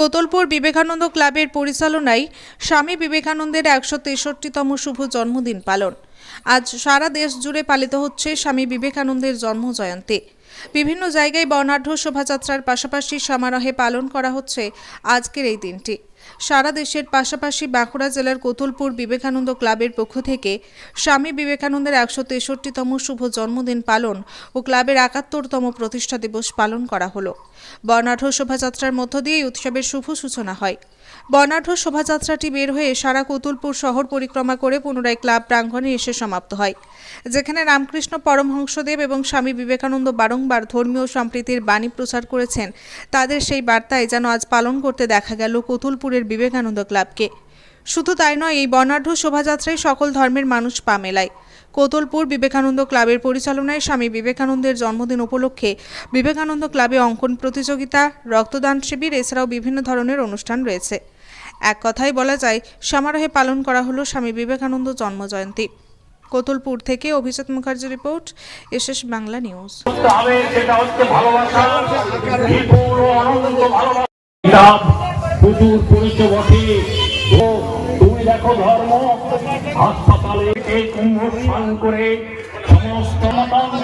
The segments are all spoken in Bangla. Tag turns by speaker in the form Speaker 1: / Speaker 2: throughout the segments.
Speaker 1: কোতলপুর বিবেকানন্দ ক্লাবের পরিচালনায় স্বামী বিবেকানন্দের একশো তেষট্টিতম শুভ জন্মদিন পালন। আজ সারা দেশ জুড়ে পালিত হচ্ছে স্বামী বিবেকানন্দের জন্ম জয়ন্তী বিভিন্ন জায়গায় বর্ণাঢ্য শোভাযাত্রার পাশাপাশি সমারোহে পালন করা হচ্ছে আজকের এই দিনটি। সারা দেশের পাশাপাশি বাঁকুড়া জেলার কোতুলপুর বিবেকানন্দ ক্লাবের পক্ষ থেকে স্বামী বিবেকানন্দের একশো তেষট্টিতম শুভ জন্মদিন পালন ও ক্লাবের একাত্তরতম প্রতিষ্ঠা দিবস পালন করা হলো। বর্ণাঢ্য শোভাযাত্রার মধ্য দিয়ে উৎসবের শুভ সূচনা হয়। বর্ণাঢ্য শোভাযাত্রাটি বের হয়ে সারা কোতুলপুর শহর পরিক্রমা করে পুনরায় ক্লাব প্রাঙ্গণে এসে সমাপ্ত হয়, যেখানে রামকৃষ্ণ পরমহংসদেব এবং স্বামী বিবেকানন্দ বারংবার ধর্মীয় সম্প্রীতির বাণী প্রচার করেছেন। তাদের সেই বার্তায় যেন আজ পালন করতে দেখা গেল কোতুলপুরের বিবেকানন্দ ক্লাবকে। শুধু তাই নয়, এই বর্ণাঢ্য শোভাযাত্রায় সকল ধর্মের মানুষ পা মেলায়। কোতলপুর বিবেকানন্দ ক্লাবের পরিচালনায় স্বামী বিবেকানন্দের জন্মদিন উপলক্ষে বিবেকানন্দ ক্লাবে অঙ্কন প্রতিযোগিতা, রক্তদান শিবির, এছাড়াও বিভিন্ন ধরনের অনুষ্ঠান রয়েছে। এক কথায় বলা যায়, সমারোহে পালন করা হলো স্বামী বিবেকানন্দ জন্মজয়ন্তী। কোতলপুর থেকে Abhijit Mukherjee report, SS Bangla news.
Speaker 2: ভালোবাসা। প্রচুর পড়েছে বটে তুমি দেখো ধর্ম। হাসপাতালে এই কুম্ভ স্নান করে সমস্ত মতাদর্শ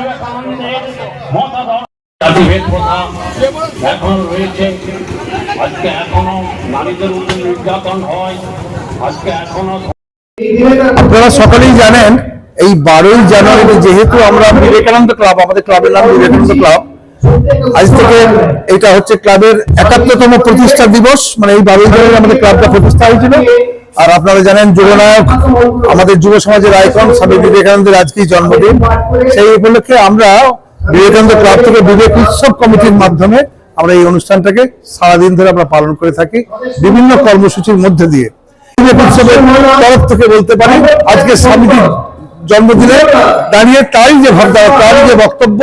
Speaker 3: আপনারা সকলেই জানেন, এই বারোই জানুয়ারি যেহেতু আমরা বিবেকানন্দ ক্লাব, আমাদের ক্লাবের নাম বিবেকানন্দ ক্লাব আজ থেকে এটা হচ্ছে ক্লাবের একাত্তরতম প্রতিষ্ঠা দিবস। মানে এই বারোই আমাদের ক্লাবটা প্রতিষ্ঠা হয়েছিল। আর আপনারা জানেন যুবনায়ক আমাদের যুব সমাজের আইকন স্বামী বিবেকানন্দের আজকেই জন্মদিন। সেই উপলক্ষে আমরা বিবেকানন্দ ক্লাব থেকে বিবেক উৎসব কমিটির মাধ্যমে আমরা এই অনুষ্ঠানটাকে সারাদিন ধরে আমরা পালন করে থাকি, বিভিন্ন কর্মসূচির মধ্যে দিয়ে। বিবেক উৎসবের তরফ থেকে বলতে পারি, আজকে স্বামীজির জন্মদিনে দাঁড়িয়ে তাই যে ভাবনা তার যে বক্তব্য,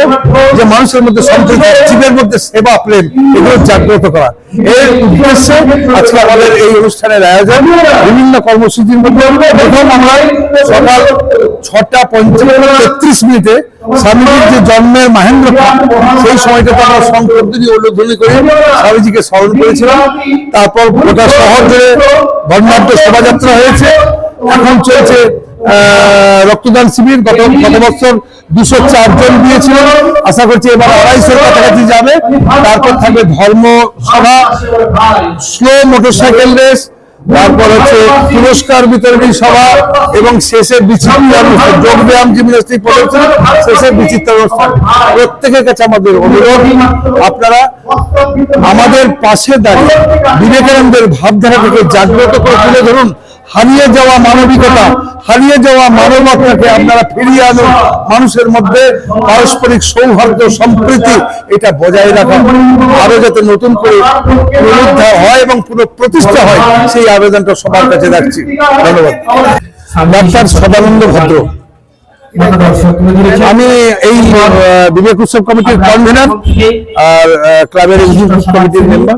Speaker 3: যে মানুষের মধ্যে সম্প্রীতি, জীবের মধ্যে সেবা, প্রেম, এগুলো জাগ্রত করা। এর উদ্দেশ্যে আজকে আমাদের এই অনুষ্ঠানের আয়োজন, বিভিন্ন কর্মসূচির মধ্যে প্রথম আমরা সকাল ছটা তেত্রিশ মিনিটে স্বামীজির যে জন্মের মাহেন্দ্র সেই সময়টাতে আমরা সংকল্পনী উল্লেখধ্বনি করে স্বামীজিকে স্মরণ করেছিলাম। তারপর গোটা শহর জুড়ে বর্ণাঢ্য শোভাযাত্রা হয়েছে। এখন চলছে রক্তদান শিবির গত গত বছর দুশো চারজন দিয়েছিল। আশা করছি এবার আড়াইশোর কাছাকাছি যাবে। তারপর থাকবে ধর্ম সভা স্লো মোটরসাইকেল রেস তারপর হচ্ছে পুরস্কার বিতরণী সভা এবং শেষে বিচিত্র অনুষ্ঠান যোগ ব্যায়াম জিমন্যাস্টিক প্রদর্শন শেষে বিচিত্র অনুষ্ঠান। প্রত্যেকের কাছে আমাদের অনুরোধ আপনারা আমাদের পাশে দাঁড়িয়ে বিবেকানন্দের ভাবধারা থেকে জাগ্রত করে তুলে ধরুন। হারিয়ে যাওয়া মানবিকতা, হারিয়ে যাওয়া মানবতাকে আপনারা ফিরিয়ে আনুন। মানুষের মধ্যে পারস্পরিক সৌহার্দ্য, সম্প্রীতি, এটা বজায় রাখা। আরও যাতে নতুন করে পুনরুদ্ধার হয় এবং পুনঃপ্রতিষ্ঠা হয়, সেই আবেদনটা সবার কাছে রাখছি। ধন্যবাদ। ডাক্তার সদানন্দ ভদ্র। আমি এই বিবেক উৎসব কমিটির কনভেনার আর ক্লাবের কমিটির মেম্বার